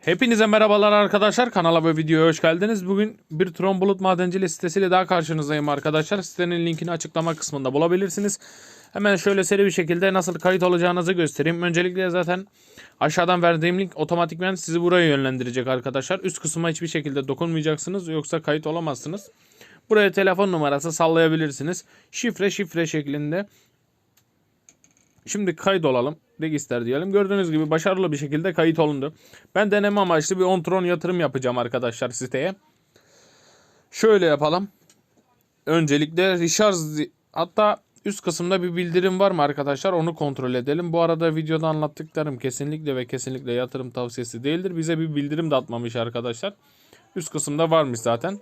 Hepinize merhabalar arkadaşlar. Kanala ve videoya hoş geldiniz. Bugün bir Tron Bulut Madenciliği sitesiyle daha karşınızdayım arkadaşlar. Sitenin linkini açıklama kısmında bulabilirsiniz. Hemen şöyle seri bir şekilde nasıl kayıt olacağınızı göstereyim. Öncelikle zaten aşağıdan verdiğim link otomatikmen sizi buraya yönlendirecek arkadaşlar. Üst kısma hiçbir şekilde dokunmayacaksınız yoksa kayıt olamazsınız. Buraya telefon numarası sallayabilirsiniz. Şifre şifre şeklinde Şimdi kayıt olalım. Register diyelim. Gördüğünüz gibi başarılı bir şekilde kayıt olundu. Ben deneme amaçlı bir Ontron yatırım yapacağım arkadaşlar siteye. Şöyle yapalım. Öncelikle Recharge hatta üst kısımda bir bildirim var mı arkadaşlar onu kontrol edelim. Bu arada videoda anlattıklarım kesinlikle ve kesinlikle yatırım tavsiyesi değildir. Bize bir bildirim de atmamış arkadaşlar. Üst kısımda varmış zaten.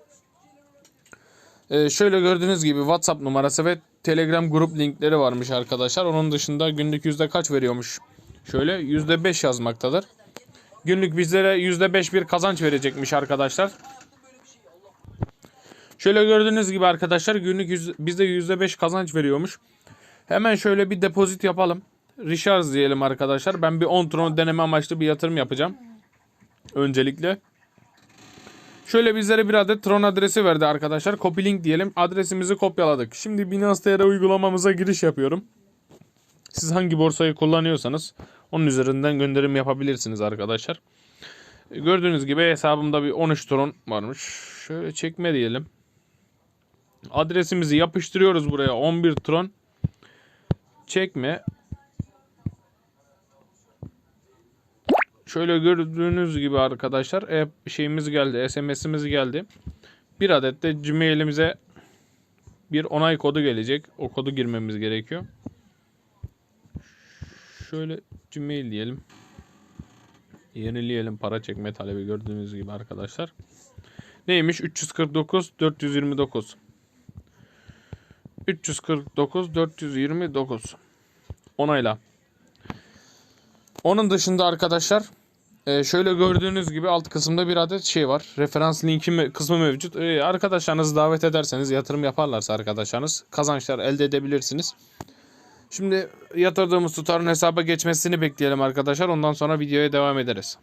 Ee, şöyle gördüğünüz gibi WhatsApp numarası ve Telegram grup linkleri varmış arkadaşlar. Onun dışında günlük yüzde kaç veriyormuş? Şöyle yüzde beş yazmaktadır. Günlük bizlere yüzde beş bir kazanç verecekmiş arkadaşlar. Şöyle gördüğünüz gibi arkadaşlar günlük yüz, bizde yüzde beş kazanç veriyormuş. Hemen şöyle bir depozit yapalım. Recharge diyelim arkadaşlar. Ben bir 10 tron deneme amaçlı bir yatırım yapacağım. Öncelikle. Şöyle bizlere bir adet Tron adresi verdi arkadaşlar. Copy link diyelim. Adresimizi kopyaladık. Şimdi Binance TR uygulamamıza giriş yapıyorum. Siz hangi borsayı kullanıyorsanız onun üzerinden gönderim yapabilirsiniz arkadaşlar. Gördüğünüz gibi hesabımda bir 13 Tron varmış. Şöyle çekme diyelim. Adresimizi yapıştırıyoruz buraya 11 Tron. Çekme. Şöyle gördüğünüz gibi arkadaşlar e, şeyimiz geldi, SMS'imiz geldi. Bir adet de Gmail'imize bir onay kodu gelecek. O kodu girmemiz gerekiyor. Şöyle Gmail diyelim. Yenileyelim para çekme talebi gördüğünüz gibi arkadaşlar. Neymiş? 349 429. 349 429. Onayla. Onun dışında arkadaşlar e, şöyle gördüğünüz gibi alt kısımda bir adet şey var. Referans linki kısmı mevcut. E, arkadaşlarınızı davet ederseniz yatırım yaparlarsa arkadaşlarınız kazançlar elde edebilirsiniz. Şimdi yatırdığımız tutarın hesaba geçmesini bekleyelim arkadaşlar. Ondan sonra videoya devam ederiz.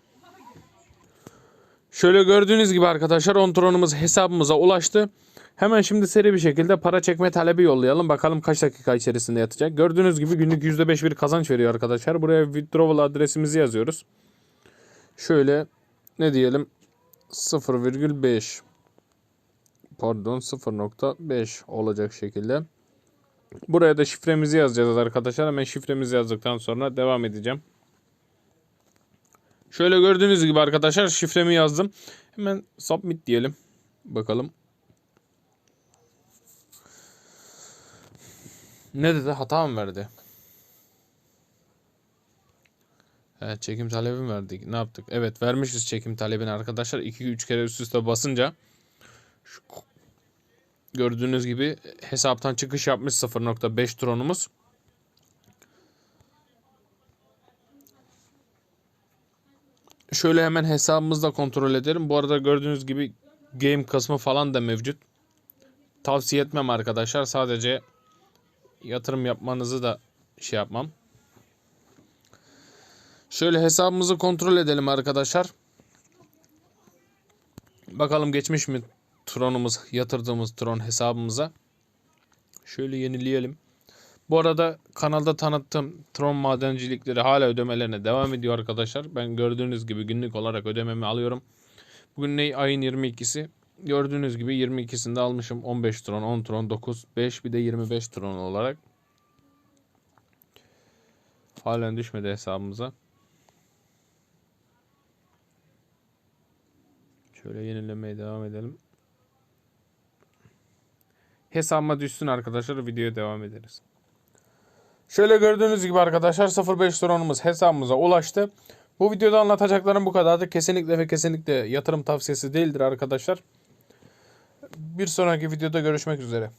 Şöyle gördüğünüz gibi arkadaşlar Ontron'umuz hesabımıza ulaştı. Hemen şimdi seri bir şekilde para çekme talebi yollayalım. Bakalım kaç dakika içerisinde yatacak. Gördüğünüz gibi günlük %5 bir kazanç veriyor arkadaşlar. Buraya withdrawal adresimizi yazıyoruz. Şöyle ne diyelim 0,5 pardon 0.5 olacak şekilde. Buraya da şifremizi yazacağız arkadaşlar. Hemen şifremizi yazdıktan sonra devam edeceğim. Şöyle gördüğünüz gibi arkadaşlar şifremi yazdım. Hemen submit diyelim. Bakalım. Ne dedi? Hata mı verdi? Evet çekim talebi mi verdik? Ne yaptık? Evet vermişiz çekim talebini arkadaşlar. 2-3 kere üst üste basınca şu gördüğünüz gibi hesaptan çıkış yapmış 0.5 tronumuz. Şöyle hemen hesabımızda kontrol edelim. Bu arada gördüğünüz gibi game kısmı falan da mevcut. Tavsiye etmem arkadaşlar. Sadece yatırım yapmanızı da şey yapmam. Şöyle hesabımızı kontrol edelim arkadaşlar. Bakalım geçmiş mi Tron'umuz, yatırdığımız Tron hesabımıza. Şöyle yenileyelim. Bu arada kanalda tanıttığım Tron madencilikleri hala ödemelerine devam ediyor arkadaşlar. Ben gördüğünüz gibi günlük olarak ödememi alıyorum. Bugün ne ayın 22'si. Gördüğünüz gibi 22'sinde almışım 15 Tron, 10 Tron, 9, 5 bir de 25 Tron olarak. Halen düşmedi hesabımıza. Şöyle yenilemeye devam edelim. Hesabıma düşsün arkadaşlar videoya devam ederiz. Şöyle gördüğünüz gibi arkadaşlar 05 sorunumuz hesabımıza ulaştı. Bu videoda anlatacaklarım bu kadardı. Kesinlikle ve kesinlikle yatırım tavsiyesi değildir arkadaşlar. Bir sonraki videoda görüşmek üzere.